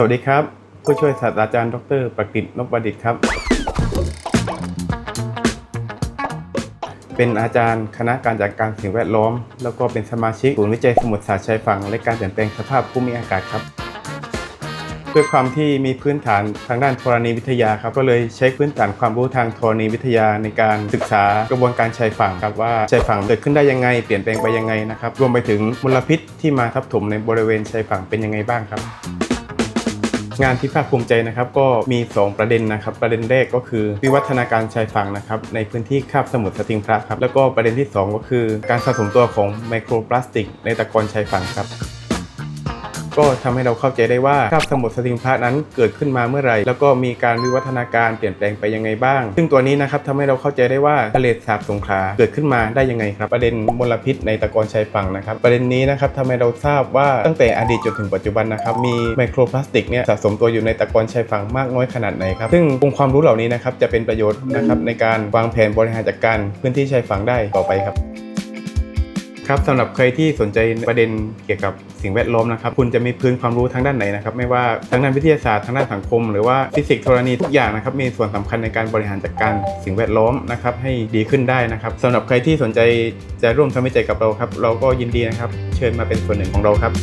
สวัสดีครับ ผู้ช่วยศาสตราจารย์ดรประกิตนพประดิษฐ์ครับ เป็นอาจารย์คณะการจัดการสิ่งแวดล้อม แล้วก็เป็นสมาชิกศูนย์วิจัยสมุทรสาครชายฝั่งและการเปลี่ยนแปลงสภาพภูมิอากาศครับ ด้วยความที่มีพื้นฐานทางด้านธรณีวิทยาครับก็เลยใช้พื้นฐานความรู้ทางธรณีวิทยาในการศึกษากระบวนการชายฝั่งครับว่าชายฝั่งเกิดขึ้นได้ยังไง เปลี่ยนแปลงไปยังไงนะครับรวมไปถึงมลพิษที่มาทับถมในบริเวณชายฝั่งเป็นยังไงบ้างครับ งานที่ภาคภูมิใจนะครับก็มี 2 ประเด็นนะครับ ประเด็นแรกก็คือ วิวัฒนาการชายฝั่งนะครับในพื้นที่คาบสมุทรสติงพระครับแล้วก็ประเด็นที่ 2 ก็คือ การสะสมตัวของไมโครพลาสติก ในตะกอนชายฝั่งครับ ก็ทำให้เราเข้าใจได้ว่าคาบสมุทรสติงพระนั้นเกิดขึ้นมาเมื่อไหร่ แล้วก็มีการวิวัฒนาการเปลี่ยนแปลงไปยังไงบ้าง ซึ่งตัวนี้นะครับทำให้เราเข้าใจได้ว่าทะเลสาบสงขลาเกิดขึ้นมาได้ยังไงครับ ประเด็นมลพิษในตะกอนชายฝั่งนะครับ ประเด็นนี้นะครับทำให้เราทราบว่าตั้งแต่อดีตจนถึงปัจจุบันนะครับมีไมโครพลาสติกเนี่ยสะสมตัวอยู่ในตะกอนชายฝั่งมากน้อยขนาดไหนครับซึ่งองค์ความรู้เหล่านี้นะครับจะเป็นประโยชน์นะครับในการวางแผนบริหารจัดการพื้นที่ชายฝั่งได้ต่อไปครับ ครับสำหรับใครที่สนใจประเด็นเกี่ยวกับสิ่งแวดล้อมนะครับ คุณจะมีพื้นความรู้ทางด้านไหนนะครับ ไม่ว่าทางด้านวิทยาศาสตร์ทางด้านสังคม หรือว่าฟิสิกส์ธรณีทุกอย่างนะครับมีส่วนสำคัญในการบริหารจัดการสิ่งแวดล้อมนะครับให้ดีขึ้นได้นะครับสำหรับใครที่สนใจจะร่วมทำวิจัยกับเราครับ เราก็ยินดีนะครับ เชิญมาเป็นส่วนหนึ่งของเราครับ